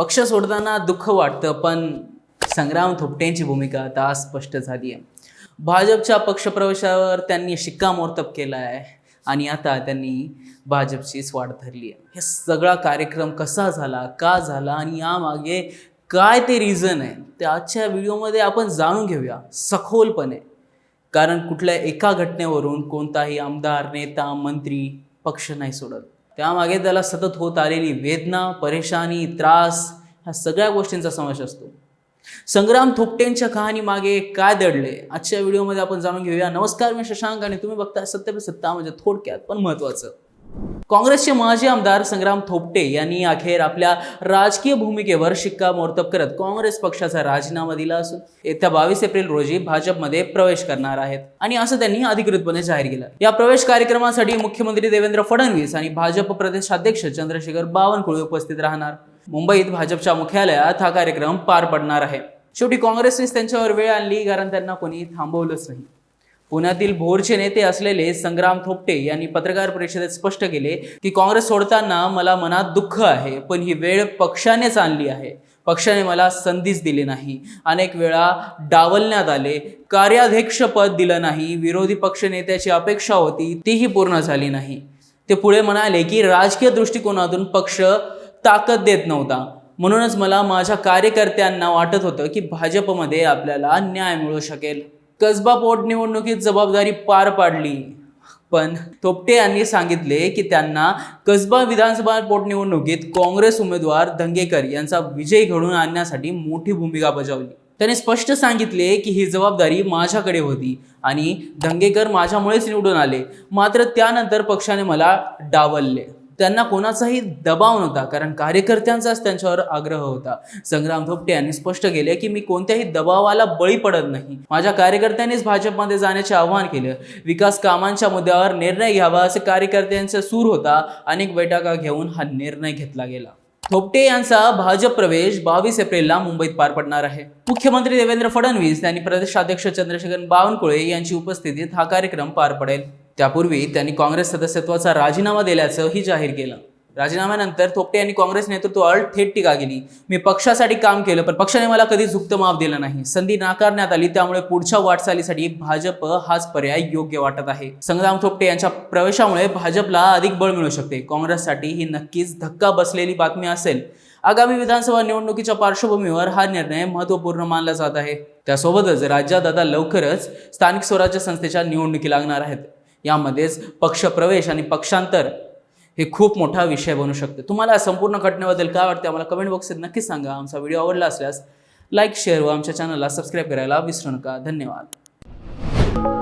पक्ष सोडताना दुःख वाटतं पण संग्राम थोपटेंची भूमिका आता स्पष्ट झाली आहे. भाजपच्या पक्षप्रवेशावर त्यांनी शिक्कामोर्तब केला आहे आणि आता त्यांनी भाजपचीच वाट धरली आहे. हे सगळा कार्यक्रम कसा झाला का झाला आणि यामागे काय ते रिझन आहे ते आजच्या व्हिडिओमध्ये आपण जाणून घेऊया सखोलपणे. कारण कुठल्या एका घटनेवरून कोणताही आमदार नेता मंत्री पक्ष नाही सोडत. त्यामागे त्याला सतत होत आलेली वेदना परेशानी त्रास ह्या सगळ्या गोष्टींचा समावेश असतो. संग्राम थोपटेंच्या कहाणी मागे काय दडले आजच्या व्हिडिओमध्ये आपण जाणून घेऊया. नमस्कार मी शशांक आणि तुम्ही बघताय सत्य सत्ता म्हणजे थोडक्यात पण महत्वाचं. काँग्रेसचे माजी आमदार संग्राम थोपटे यांनी अखेर आपल्या राजकीय भूमिकेवर शिक्कामोर्तब करत काँग्रेस पक्षाचा राजीनामा दिला असून येत्या बावीस एप्रिल रोजी भाजपमध्ये प्रवेश करणार आहेत. आणि असं त्यांनी अधिकृतपणे जाहीर केलं. या प्रवेश कार्यक्रमासाठी मुख्यमंत्री देवेंद्र फडणवीस आणि भाजप प्रदेशाध्यक्ष चंद्रशेखर बावनकुळे उपस्थित राहणार. मुंबईत भाजपच्या मुख्यालयात हा कार्यक्रम पार पडणार आहे. शेवटी काँग्रेसनेच त्यांच्यावर वेळ आणली कारण त्यांना कोणी थांबवलंच नाही. पुण्यातील भोरचे नेते असलेले संग्राम थोपटे यांनी पत्रकार परिषदेत स्पष्ट केले की काँग्रेस सोडताना मला मनात दुःख आहे पण ही वेळ पक्षानेच आणली आहे. पक्षाने मला संधीच दिली नाही. अनेक वेळा डावलण्यात आले. कार्याध्यक्ष पद दिलं नाही. विरोधी पक्ष नेत्याची अपेक्षा होती तीही पूर्ण झाली नाही. ते पुढे म्हणाले की राजकीय दृष्टिकोनातून पक्ष ताकद देत नव्हता. म्हणूनच मला माझ्या कार्यकर्त्यांना वाटत होतं की भाजपमध्ये आपल्याला न्याय मिळू शकेल. कसबा पोटनिवडणुकीत जबाबदारी पार पाडली. पण थोपटे यांनी सांगितले की त्यांना कसबा विधानसभा पोटनिवडणुकीत काँग्रेस उमेदवार दंगेकर यांचा विजय घडवून आणण्यासाठी मोठी भूमिका बजावली. त्याने स्पष्ट सांगितले की ही जबाबदारी माझ्याकडे होती आणि दंगेकर माझ्यामुळेच निवडून आले. मात्र त्यानंतर पक्षाने मला डावलले. त्यांना कोणाचाही दबाव नव्हता कारण कार्यकर्त्यांचाच त्यांच्यावर आग्रह होता. संग्राम थोपटे यांनी स्पष्ट केले की मी कोणत्याही दबावाला बळी पडत नाही. माझ्या कार्यकर्त्यांनीच भाजपमध्ये जाण्याचे आवाहन केलं. विकास कामांच्या मुद्द्यावर निर्णय घ्यावा असे कार्यकर्त्यांचा सूर होता. अनेक बैठका घेऊन हा निर्णय घेतला गेला. थोपटे यांचा भाजप प्रवेश बावीस एप्रिलला मुंबईत पार पडणार आहे. मुख्यमंत्री देवेंद्र फडणवीस यांनी प्रदेशाध्यक्ष चंद्रशेखर बावनकुळे यांची उपस्थितीत हा कार्यक्रम पार पडेल. त्यापूर्वी त्यांनी काँग्रेस सदस्यत्वाचा राजीनामा दिल्याचंही जाहीर केलं. राजीनाम्यानंतर थोपटे यांनी काँग्रेस नेतृत्वावर थेट टीका केली. मी पक्षासाठी काम केलं पण पक्षाने मला कधी झुकतं माफ दिलं नाही. संधी नाकारण्यात आली त्यामुळे पुढच्या वाटचालीसाठी भाजप हाच पर्याय योग्य वाटत आहे. संग्राम थोपटे यांच्या प्रवेशामुळे भाजपला अधिक बळ मिळू शकते. काँग्रेससाठी ही नक्कीच धक्का बसलेली बातमी असेल. आगामी विधानसभा निवडणुकीच्या पार्श्वभूमीवर हा निर्णय महत्त्वपूर्ण मानला जात आहे. त्यासोबतच राज्यात आता लवकरच स्थानिक स्वराज्य संस्थेच्या निवडणुकी लागणार आहेत. यामध्येच पक्षप्रवेश आणि पक्षांतर हे खूप मोठा विषय बनू शकते. तुम्हाला संपूर्ण घटनेबद्दल काय वाटते आम्हाला कमेंट बॉक्सात नक्कीच सांगा. आमचा व्हिडिओ आवडला असल्यास लाईक शेअर व आमच्या चॅनलला सबस्क्राईब करायला विसरू नका. धन्यवाद.